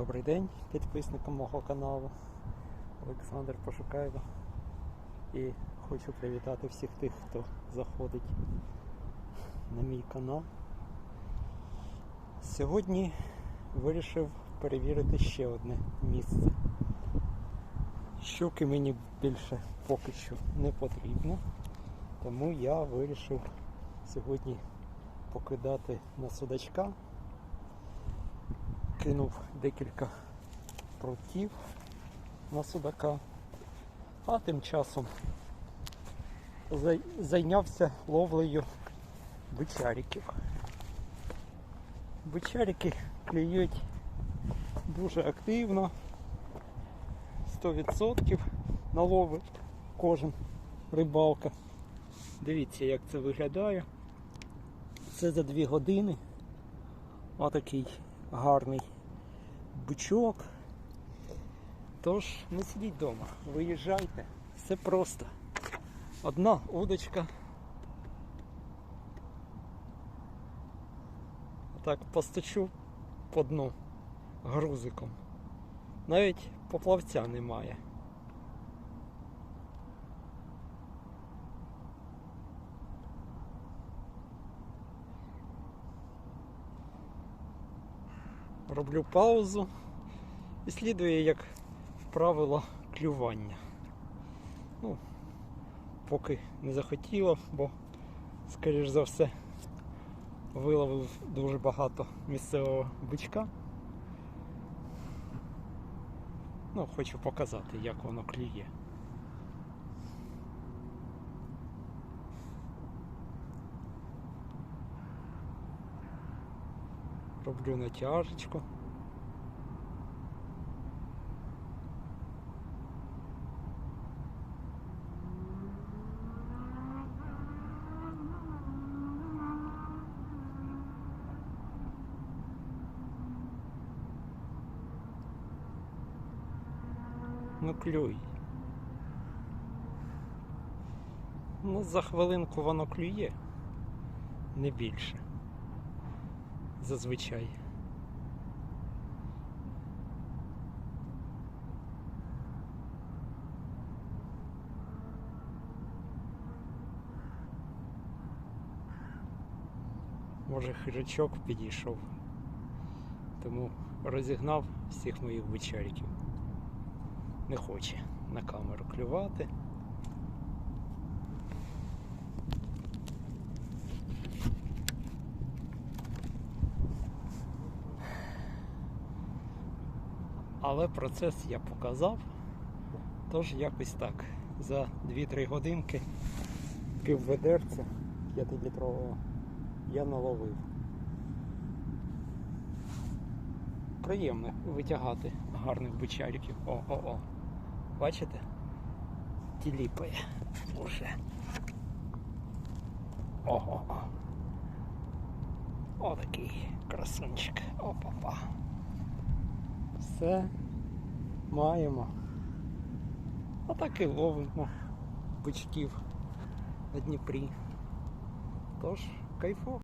Добрий день підписникам мого каналу Олександр Пошукайло. І хочу привітати всіх тих, хто заходить на мій канал. Сьогодні вирішив перевірити ще одне місце. Щуки мені більше поки що не потрібно, тому я вирішив сьогодні покидати на судачка кинув декілька прутів на судака, а тим часом зайнявся ловлею бичариків. Бичарики клюють дуже активно, 100% наловить кожен рибалка. Дивіться, як це виглядає. Це за дві години. Отакий гарний бичок. Тож не сидіть вдома, виїжджайте. Все просто. Одна удочка. Так, постачу по дну грузиком. Навіть поплавця немає. Роблю паузу і слідує як правило клювання. Ну, поки не захотіло, бо, скоріш за все, виловив дуже багато місцевого бичка. Ну, хочу показати, як воно клює. Роблю натяжечку. Ну клюй. Ну, за хвилинку воно клює, не більше. Зазвичай. Може хижачок підійшов, тому розігнав всіх моїх вечерків. Не хоче на камеру клювати. Але процес я показав. Тож якось так. За 2-3 годинки півведерця 5-літрового я наловив. Приємно витягати гарних бичариків. О-о-о. Бачите? Тіліпає уже. Ого. Отакий красунчик. Опа-па. Все маємо. А так і ловимо бичків на Дніпрі. Тож, кайфово.